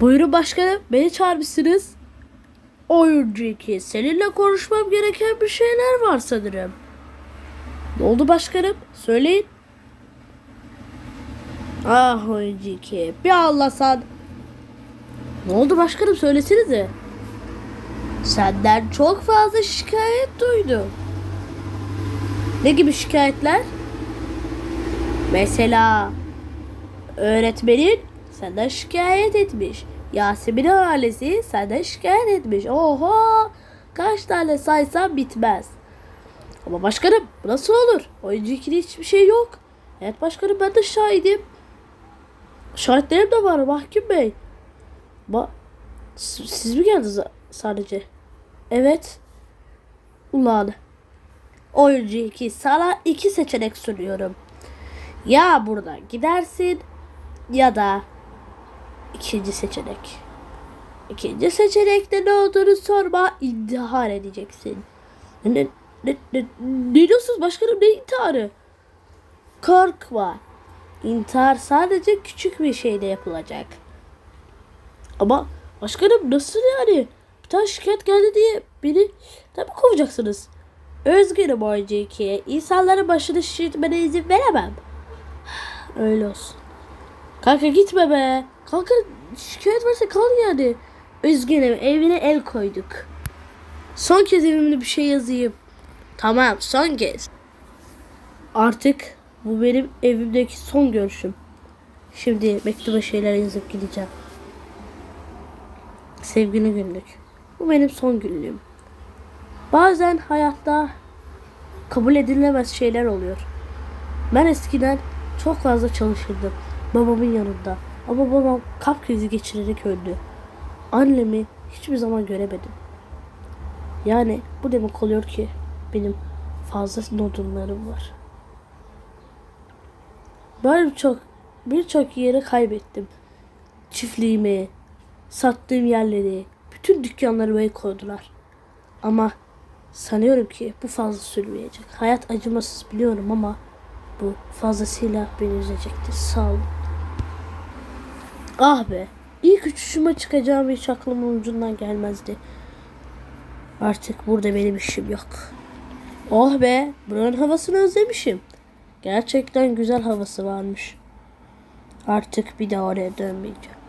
Buyurun başkanım. Beni çağırmışsınız. Oyuncu 2. Seninle konuşmam gereken bir şeyler var sanırım. Ne oldu başkanım? Söyleyin. Ah oyuncu 2. Bir anlasan. Ne oldu başkanım? Söylesenize. Senden çok fazla şikayet duydum. Ne gibi şikayetler? Mesela öğretmenin senden şikayet etmiş. Yasemin ailesi senden şikayet etmiş. Oho! Kaç tane saysam bitmez. Ama başkanım bu nasıl olur? Oyuncu 2'de hiçbir şey yok. Evet başkanım ben de şahidim. Şahitlerim de var mahkum bey. Ba siz siz mi geldiniz sadece? Evet. Ulan. Oyuncu 2 sana iki seçenek sunuyorum. Ya burada gidersin ya da ikinci seçenek. İkinci seçenekte ne olduğunu sorma intihar edeceksin. Ne, ne, ne, ne, diyorsunuz başkanım ne intiharı? Korkma. İntihar sadece küçük bir şeyde yapılacak. Ama başkanım nasıl yani? Bir tane şikayet geldi diye beni tabii kovacaksınız. Özgürüm ikiye. İnsanların başını şişirtmene izin veremem. Öyle olsun. Kanka gitme be. Kanka şikayet varsa kal yani. Üzgünüm evine el koyduk. Son kez evimde bir şey yazayım. Tamam son kez. Artık bu benim evimdeki son görüşüm. Şimdi mektuba şeyler yazıp gideceğim. Sevgili günlük. Bu benim son günlüğüm. Bazen hayatta kabul edilemez şeyler oluyor. Ben eskiden çok fazla çalışırdım babamın yanında. Ama babam kalp krizi geçirerek öldü. Annemi hiçbir zaman göremedim. Yani bu demek oluyor ki benim fazla nodunlarım var. Böyle birçok birçok yeri kaybettim. Çiftliğimi, sattığım yerleri, bütün dükkanları el koydular. Ama sanıyorum ki bu fazla sürmeyecek. Hayat acımasız biliyorum ama bu fazlasıyla beni üzecektir. Sağ olun. Ah be. İlk uçuşuma çıkacağım hiç aklımın ucundan gelmezdi. Artık burada benim işim yok. Oh be. Buranın havasını özlemişim. Gerçekten güzel havası varmış. Artık bir daha oraya dönmeyeceğim.